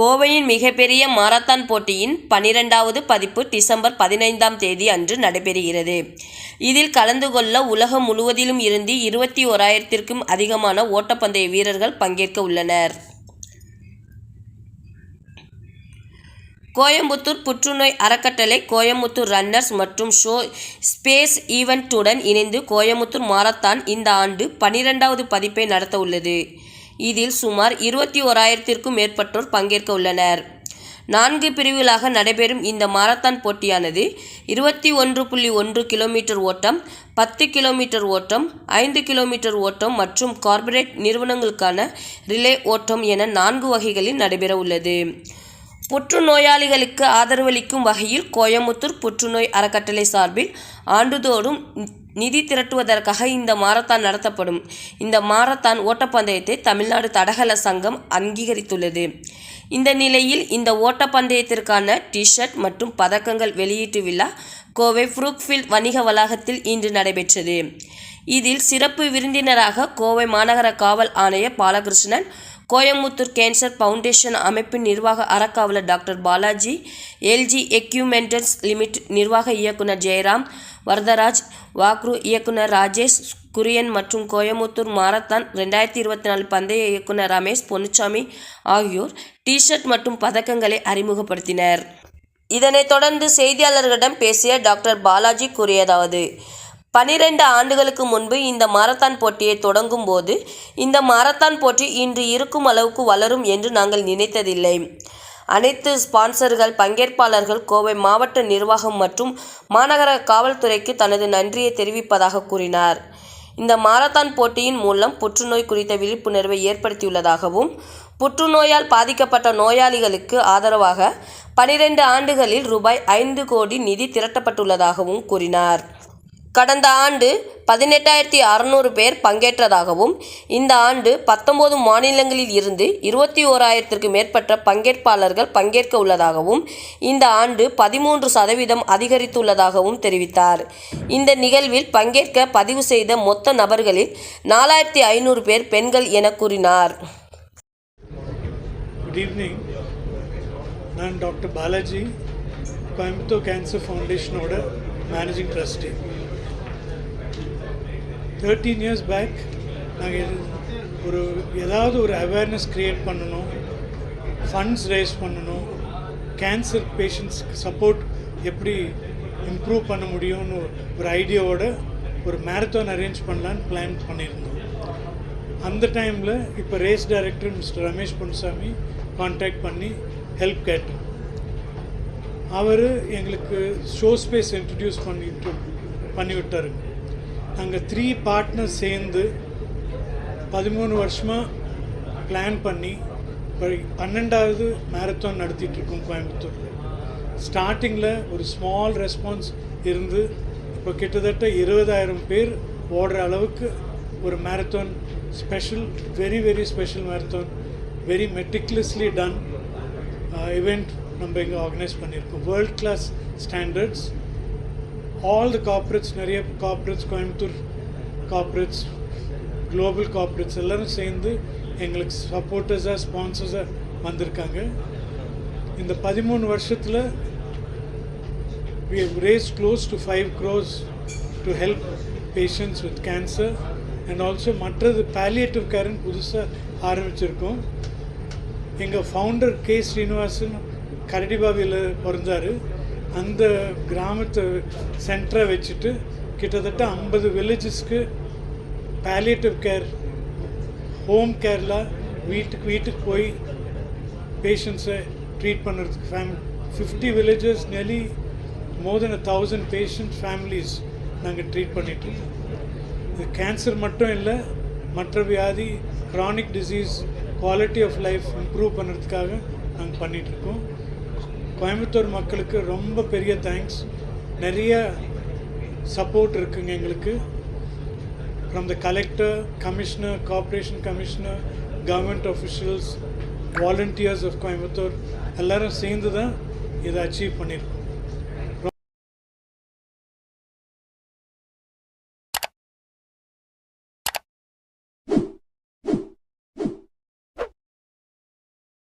கோவையின் மிகப்பெரிய மாரத்தான் போட்டியின் பனிரெண்டாவது பதிப்பு டிசம்பர் பதினைந்தாம் தேதி அன்று நடைபெறுகிறது. இதில் கலந்து கொள்ள உலகம் முழுவதிலும் இருந்து இருபத்தி ஓராயிரத்திற்கும் அதிகமான ஓட்டப்பந்தய வீரர்கள் பங்கேற்க உள்ளனர். கோயம்புத்தூர் புற்றுநோய் அறக்கட்டளை கோயம்புத்தூர் ரன்னர்ஸ் மற்றும் ஷோ ஸ்பேஸ் ஈவெண்ட்டுடன் இணைந்து கோயம்புத்தூர் மாரத்தான் இந்த ஆண்டு பனிரெண்டாவது பதிப்பை நடத்த உள்ளது இதில் சுமார் இருபத்தி ஓராயிரத்திற்கும் மேற்பட்டோர் பங்கேற்க உள்ளனர். நான்கு பிரிவுகளாக நடைபெறும் இந்த மாரத்தான் போட்டியானது இருபத்தி ஒன்று புள்ளி ஒன்று கிலோமீட்டர் ஓட்டம் பத்து கிலோமீட்டர் ஓட்டம் ஐந்து கிலோமீட்டர் ஓட்டம் மற்றும் கார்ப்பரேட் நிறுவனங்களுக்கான ரிலே ஓட்டம் என நான்கு வகைகளில் நடைபெற உள்ளது. புற்றுநோயாளிகளுக்கு ஆதரவளிக்கும் வகையில் கோயமுத்தூர் புற்றுநோய் அறக்கட்டளை சார்பில் ஆண்டுதோறும் நிதி திரட்டுவதற்காக இந்த மாரத்தான் நடத்தப்படும். இந்த மாரத்தான் ஓட்டப்பந்தயத்தை தமிழ்நாடு தடகள சங்கம் அங்கீகரித்துள்ளது. இந்த நிலையில் இந்த ஓட்டப்பந்தயத்திற்கான டிஷர்ட் மற்றும் பதக்கங்கள் வெளியீட்டு விழா கோவை ஃப்ரூக்ஃபீல்ட் வணிக வளாகத்தில் இன்று நடைபெற்றது. இதில் சிறப்பு விருந்தினராக கோவை மாநகர காவல் ஆணையர் பாலகிருஷ்ணன் கோயம்புத்தூர் கேன்சர் ஃபவுண்டேஷன் அமைப்பின் நிர்வாக அறக்காவலர் doctor Balaji LG equipments limit நிர்வாக இயக்குனர் ஜெயராம் வரதராஜ் வாக்ரு இயக்குனர் ராஜேஷ் குரியன் மற்றும் கோயம்புத்தூர் மாரத்தான் ரெண்டாயிரத்தி இருபத்தி நாலு பந்தய இயக்குனர் ரமேஷ் பொன்னுச்சாமி ஆகியோர் டிஷர்ட் மற்றும் பதக்கங்களை அறிமுகப்படுத்தினர். இதனைத் தொடர்ந்து செய்தியாளர்களிடம் பேசிய டாக்டர் பாலாஜி கூறியதாவது பனிரெண்டு ஆண்டுகளுக்கு முன்பு இந்த மாரத்தான் போட்டியை தொடங்கும் போது இந்த மாரத்தான் போட்டி இன்று இருக்கும் அளவுக்கு வளரும் என்று நாங்கள் நினைத்ததில்லை. அனைத்து ஸ்பான்சர்கள் பங்கேற்பாளர்கள் கோவை மாவட்ட நிர்வாகம் மற்றும் மாநகர காவல்துறைக்கு தனது நன்றியை தெரிவிப்பதாக கூறினார். இந்த மாரத்தான் போட்டியின் மூலம் புற்றுநோய் குறித்த விழிப்புணர்வை ஏற்படுத்தியுள்ளதாகவும் புற்றுநோயால் பாதிக்கப்பட்ட நோயாளிகளுக்கு ஆதரவாக பனிரெண்டு ஆண்டுகளில் ரூபாய் ஐந்து கோடி நிதி திரட்டப்பட்டுள்ளதாகவும் கூறினார். கடந்த ஆண்டு பதினெட்டாயிரத்தி அறநூறு பேர் பங்கேற்றதாகவும் இந்த ஆண்டு பத்தொன்பது மாநிலங்களில் இருந்து இருபத்தி ஓராயிரத்திற்கு மேற்பட்ட பங்கேற்பாளர்கள் பங்கேற்க உள்ளதாகவும் இந்த ஆண்டு பதிமூன்று சதவீதம் அதிகரித்துள்ளதாகவும் தெரிவித்தார். இந்த நிகழ்வில் பங்கேற்க பதிவு செய்த மொத்த நபர்களில் நாலாயிரத்தி ஐநூறு பேர் பெண்கள் என கூறினார். குட் ஈவினிங் நான் doctor Balaji Coimbatore cancer ஃபவுண்டேஷனோட managing trustee thirteen years back நாங்கள் ஒரு ஏதாவது ஒரு அவேர்னஸ் க்ரியேட் பண்ணணும் ஃபண்ட்ஸ் ரேஸ் பண்ணணும் கேன்சர் பேஷண்ட்ஸ்க்கு சப்போர்ட் எப்படி இம்ப்ரூவ் பண்ண முடியும்னு ஒரு ஐடியாவோட ஒரு மேரத்தான் அரேஞ்ச் பண்ணலான்னு பிளான் பண்ணியிருந்தோம். அந்த டைமில் இப்போ race director mister Ramesh Ponsami contact பண்ணி ஹெல்ப் கேட்டோம். அவர் எங்களுக்கு ஷோ ஸ்பேஸ் இன்ட்ரடியூஸ் பண்ணிட்டு பண்ணிவிட்டாருங்க. நாங்கள் த்ரீ பார்ட்னர் சேர்ந்து பதிமூணு வருஷமாக பிளான் பண்ணி இப்போ பன்னெண்டாவது மேரத்தான் நடத்திட்டுருக்கோம் கோயம்புத்தூரில். ஸ்டார்டிங்கில் ஒரு ஸ்மால் ரெஸ்பான்ஸ் இருந்து இப்போ கிட்டத்தட்ட இருபதாயிரம் பேர் ஓடுற அளவுக்கு ஒரு marathon special very very special marathon very meticulously done event நம்ம இங்கே ஆர்கனைஸ் பண்ணியிருக்கோம். World class standards all the corporates நிறைய corporates Coimbatore corporates global corporates எல்லோரும் சேர்ந்து எங்களுக்கு சப்போர்ட்டர்ஸாக ஸ்பான்சர்ஸாக வந்திருக்காங்க. இந்த பதிமூணு வருஷத்தில் we have raised close to 5 crores to help patients with cancer and also மற்றது palliative care புதுசாக ஆரம்பிச்சிருக்கோம். எங்கள் ஃபவுண்டர் கே ஸ்ரீனிவாசன் கரடிபாவியில் பிறந்தார். அந்த கிராமத்தை சென்டரை வச்சுட்டு கிட்டத்தட்ட ஐம்பது வில்லேஜஸ்க்கு பேலியேட்டிவ் கேர் ஹோம் கேரில் வீட்டுக்கு வீட்டுக்கு போய் பேஷண்ட்ஸை ட்ரீட் பண்ணுறதுக்கு fame fifty villages nearly more than a thousand patient families நாங்கள் ட்ரீட் பண்ணிகிட்ருக்கோம் இது கேன்சர் மட்டும் இல்லை மற்ற வியாதி chronic disease quality of life improve பண்ணுறதுக்காக நாங்கள் பண்ணிகிட்ருக்கோம் கோயம்புத்தூர் மக்களுக்கு ரொம்ப பெரிய தேங்க்ஸ் நிறைய சப்போர்ட் இருக்குங்க எங்களுக்கு. From the collector commissioner corporation commissioner government officials volunteers of Coimbatore எல்லாரும் சேர்ந்து தான் இதை அச்சீவ் பண்ணியிருக்கோம்.